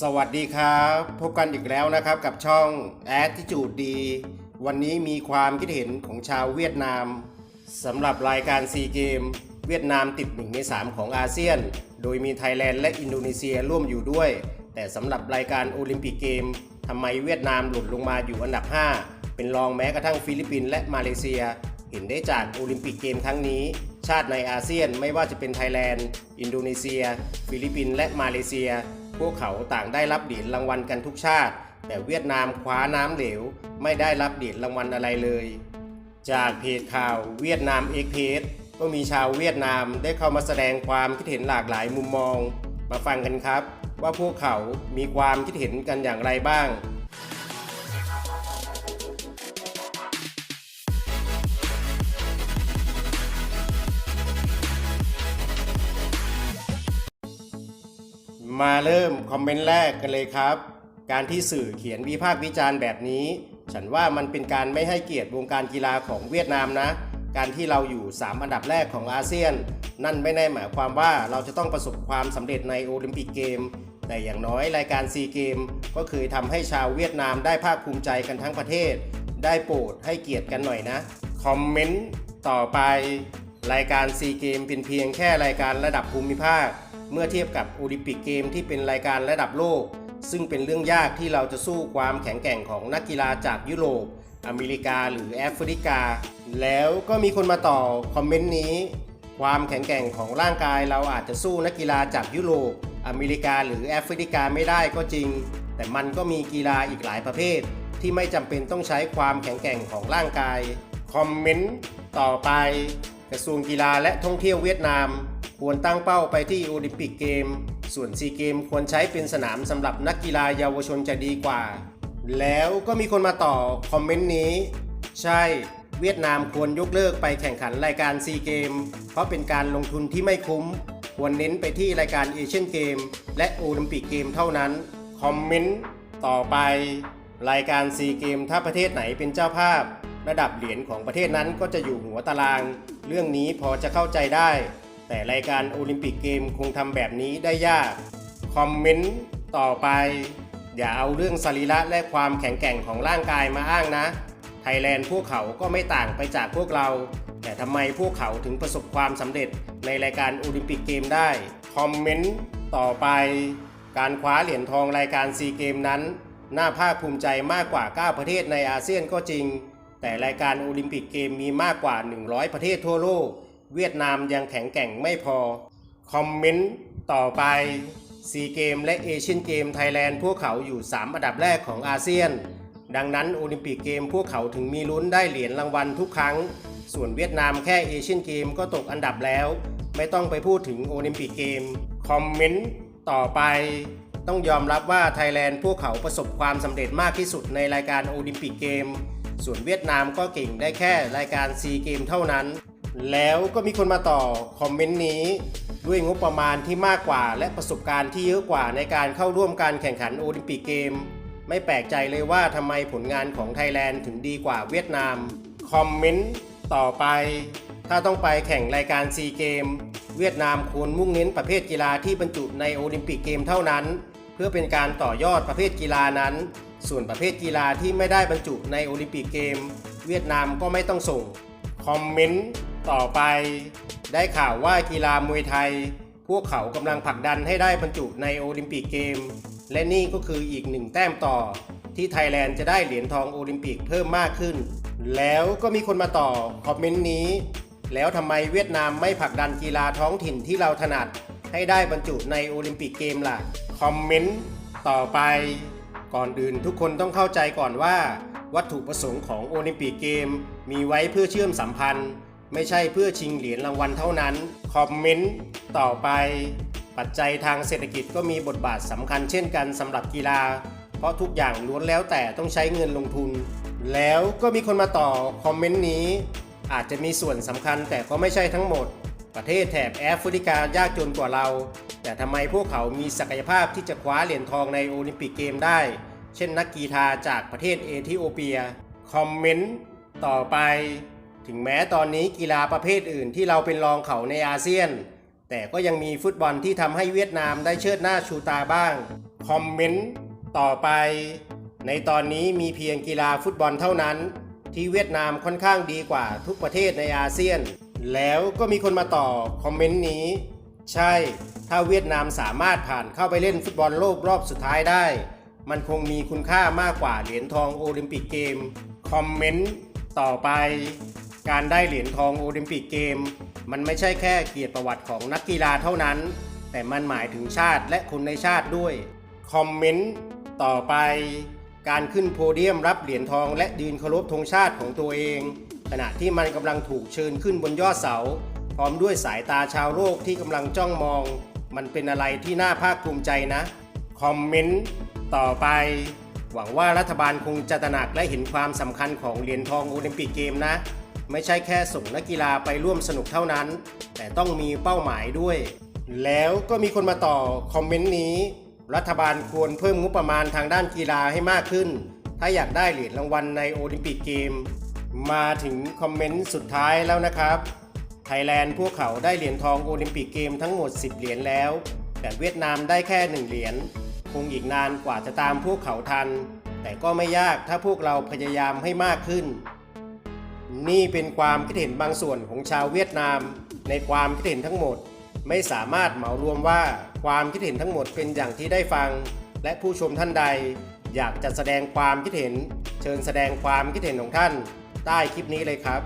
สวัสดีครับ พบกันอีกแล้วนะครับกับช่อง Attitude ดีวันนี้มีความคิดเห็นของชาวเวียดนามสำหรับรายการซีเกมเวียดนามติด1ใน 3 ของอาเซียน โดยมีไทยแลนด์และอินโดนีเซียร่วมอยู่ด้วย แต่สำหรับรายการโอลิมปิกเกมทำไมเวียดนามหล่นลงมาอยู่อันดับ 5 เป็นรองแม้กระทั่งฟิลิปปินส์และมาเลเซีย เห็นได้จากโอลิมปิกเกมครั้งนี้ ชาติในอาเซียนไม่ว่าจะเป็นไทยแลนด์ อินโดนีเซีย ฟิลิปปินส์และมาเลเซีย พวกเขาต่างได้รับเหรียญรางวัลกันทุกชาติ แต่เวียดนามคว้าน้ำเหลว ไม่ได้รับเหรียญรางวัลอะไรเลย จากเพจข่าวเวียดนามเอ็กเพจก็มีชาวเวียดนามได้เข้ามาแสดงความคิดเห็นหลากหลายมุมมอง มาฟังกันครับ ว่าพวกเขามีความคิดเห็นกันอย่างไรบ้าง มาเริ่มคอมเมนต์แรกกันเลยครับ การที่สื่อเขียนวิพากษ์วิจารณ์แบบนี้ ฉันว่ามันเป็นการไม่ให้เกียรติวงการกีฬาของเวียดนามนะ การที่เราอยู่ 3 อันดับแรกของอาเซียน นั่นไม่ได้หมายความว่าเราจะต้องประสบความสำเร็จในโอลิมปิกเกม แต่อย่างน้อยรายการซีเกมก็เคยทำให้ชาวเวียดนามได้ภาคภูมิใจกันทั้งประเทศ ได้โปรดให้เกียรติกันหน่อยนะคอมเมนต์ต่อไป รายการซีเกมเป็นเพียงแค่รายการระดับภูมิภาค เมื่อเทียบกับโอลิมปิกเกมที่เป็นรายการระดับโลก ซึ่งเป็นเรื่องยากที่เราจะสู้ความแข็งแกร่งของนักกีฬาจากยุโรป อเมริกาหรือแอฟริกา แล้วก็มีคนมาต่อคอมเมนต์นี้ ความแข็งแกร่งของร่างกายเราอาจจะสู้นักกีฬาจากยุโรป อเมริกาหรือแอฟริกาไม่ได้ก็จริง แต่มันก็มีกีฬาอีกหลายประเภท ที่ไม่จำเป็นต้องใช้ความแข็งแกร่งของร่างกายคอมเมนต์ต่อไป กระทรวงกีฬาและท่องเที่ยวเวียดนาม ควรตั้งเป้าไปที่โอลิมปิกเกม ส่วนซีเกมควรใช้เป็นสนามสำหรับนักกีฬาเยาวชนจะดีกว่า แล้วก็มีคนมาต่อคอมเมนต์นี้ ใช่ เวียดนามควรยกเลิกไปแข่งขันรายการซีเกม เพราะเป็นการลงทุนที่ไม่คุ้ม ควรเน้นไปที่รายการเอเชียนเกม และโอลิมปิกเกมเท่านั้น คอมเมนต์ต่อไป รายการซีเกมถ้าประเทศไหนเป็นเจ้าภาพ ระดับเหรียญของประเทศนั้นก็จะอยู่หัวตาราง เรื่องนี้พอจะเข้าใจได้ แต่รายการโอลิมปิกเกมคงทำแบบนี้ได้ยาก คอมเมนต์ต่อไป อย่าเอาเรื่องสรีระและความแข็งแกร่งของร่างกายมาอ้างนะ ไทยแลนด์พวกเขาก็ไม่ต่างไปจากพวกเรา แต่ทำไมพวกเขาถึงประสบความสำเร็จในรายการโอลิมปิกเกมได้ คอมเมนต์ต่อไป การคว้าเหรียญทองรายการซีเกมนั้น น่าภาคภูมิใจมากกว่า 9 ประเทศในอาเซียนก็จริง แต่รายการโอลิมปิกเกมมีมากกว่า 100 ประเทศทั่วโลก เวียดนามยังแข็งแกร่งไม่พอ คอมเมนต์ต่อไปซีเกมและเอเชียนเกมไทยแลนด์พวกเขาอยู่ 3 อันดับแรกของอาเซียน ดังนั้นโอลิมปิกเกมพวกเขาถึงมีลุ้นได้เหรียญรางวัลทุกครั้ง ส่วนเวียดนามแค่เอเชียนเกมก็ตกอันดับแล้ว ไม่ต้องไปพูดถึงโอลิมปิกเกม คอมเมนต์ต่อไป ต้องยอมรับว่าไทยแลนด์พวกเขาประสบความสำเร็จมากที่สุดในรายการโอลิมปิกเกม ส่วนเวียดนามก็เก่งได้แค่รายการซีเกมเท่านั้น แล้วก็มีคนมาต่อคอมเมนต์นี้ ด้วยงบประมาณที่มากกว่า และประสบการณ์ที่เยอะกว่าในการเข้าร่วมการแข่งขันโอลิมปิกเกม ไม่แปลกใจเลยว่าทำไมผลงานของไทยแลนด์ถึงดีกว่าเวียดนาม คอมเมนต์ต่อไป ถ้าต้องไปแข่งรายการซีเกม เวียดนามควรมุ่งเน้นประเภทกีฬาที่บรรจุในโอลิมปิกเกมเท่านั้น เพื่อเป็นการต่อยอดประเภทกีฬานั้น ส่วนประเภทกีฬาที่ไม่ได้บรรจุในโอลิมปิกเกม เวียดนามก็ไม่ต้องส่งคอมเมนต์ ต่อไปได้ข่าวว่ากีฬามวยไทย พวกเขากำลังผลักดันให้ได้บรรจุในโอลิมปิกเกม และนี่ก็คืออีกหนึ่งแต้มต่อ ที่ไทยแลนด์จะได้เหรียญทองโอลิมปิกเพิ่มมากขึ้น แล้วก็มีคนมาต่อคอมเมนต์นี้ แล้วทำไมเวียดนามไม่ผลักดันกีฬาท้องถิ่นที่เราถนัด ให้ได้บรรจุในโอลิมปิกเกมล่ะคอมเมนต์ต่อไป ก่อนอื่นทุกคนต้องเข้าใจก่อนว่า วัตถุประสงค์ของโอลิมปิกเกม มีไว้เพื่อเชื่อมสัมพันธ์ ไม่ใช่เพื่อชิงเหรียญรางวัลเท่านั้น คอมเมนต์ต่อไป ปัจจัยทางเศรษฐกิจก็มีบทบาทสำคัญเช่นกันสำหรับกีฬา เพราะทุกอย่างล้วนแล้วแต่ต้องใช้เงินลงทุน แล้วก็มีคนมาต่อคอมเมนต์นี้ อาจจะมีส่วนสำคัญแต่ก็ไม่ใช่ทั้งหมด ประเทศแถบแอฟริกายากจนกว่าเรา แต่ทำไมพวกเขามีศักยภาพที่จะคว้าเหรียญทองในโอลิมปิกเกมได้ เช่นนักกีฬาจากประเทศเอธิโอเปีย คอมเมนต์ต่อไป ถึงแม้ตอนนี้กีฬาประเภทอื่นที่เราเป็นรองเขาในอาเซียน แต่ก็ยังมีฟุตบอลที่ทำให้เวียดนามได้เชิดหน้าชูตาบ้าง คอมเมนต์ต่อไป ในตอนนี้มีเพียงกีฬาฟุตบอลเท่านั้น ที่เวียดนามค่อนข้างดีกว่าทุกประเทศในอาเซียน แล้วก็มีคนมาต่อคอมเมนต์นี้ ใช่ ถ้าเวียดนามสามารถผ่านเข้าไปเล่นฟุตบอลโลกรอบสุดท้ายได้ มันคงมีคุณค่ามากกว่าเหรียญทองโอลิมปิกเกม คอมเมนต์ต่อไป การได้เหรียญทองโอลิมปิกเกม มันไม่ใช่แค่เกียรติประวัติของนักกีฬาเท่านั้น แต่มันหมายถึงชาติและคนในชาติด้วย คอมเมนต์ต่อไป การขึ้นโพเดียมรับเหรียญทองและยืนเคารพธงชาติของตัวเอง ขณะที่มันกำลังถูกเชิญขึ้นบนยอดเสา พร้อมด้วยสายตาชาวโลกที่กำลังจ้องมอง มันเป็นอะไรที่น่าภาคภูมิใจนะ คอมเมนต์ต่อไปหวังว่ารัฐบาลคงจะตระหนักและเห็นความสำคัญของเหรียญทองโอลิมปิกเกมนะ ไม่ใช่แค่ส่งนักกีฬาไปร่วมสนุกเท่านั้น แต่ต้องมีเป้าหมายด้วย แล้วก็มีคนมาต่อคอมเมนต์นี้ รัฐบาลควรเพิ่มงบประมาณทางด้านกีฬาให้มากขึ้น ถ้าอยากได้เหรียญรางวัลในโอลิมปิกเกม มาถึงคอมเมนต์สุดท้ายแล้วนะครับไทยแลนด์พวกเขาได้เหรียญทองโอลิมปิกเกมทั้งหมด 10 เหรียญแล้ว แต่เวียดนามได้แค่ 1 เหรียญคงอีกนานกว่าจะตามพวกเขาทัน แต่ก็ไม่ยากถ้าพวกเราพยายามให้มากขึ้น นี่เป็นความคิดเห็นบางส่วนของชาวเวียดนาม ในความคิดเห็นทั้งหมด ไม่สามารถเหมารวมว่าความคิดเห็นทั้งหมดเป็นอย่างที่ได้ฟัง และผู้ชมท่านใด อยากจะแสดงความคิดเห็น เชิญแสดงความคิดเห็นของท่าน ใต้คลิปนี้เลยครับ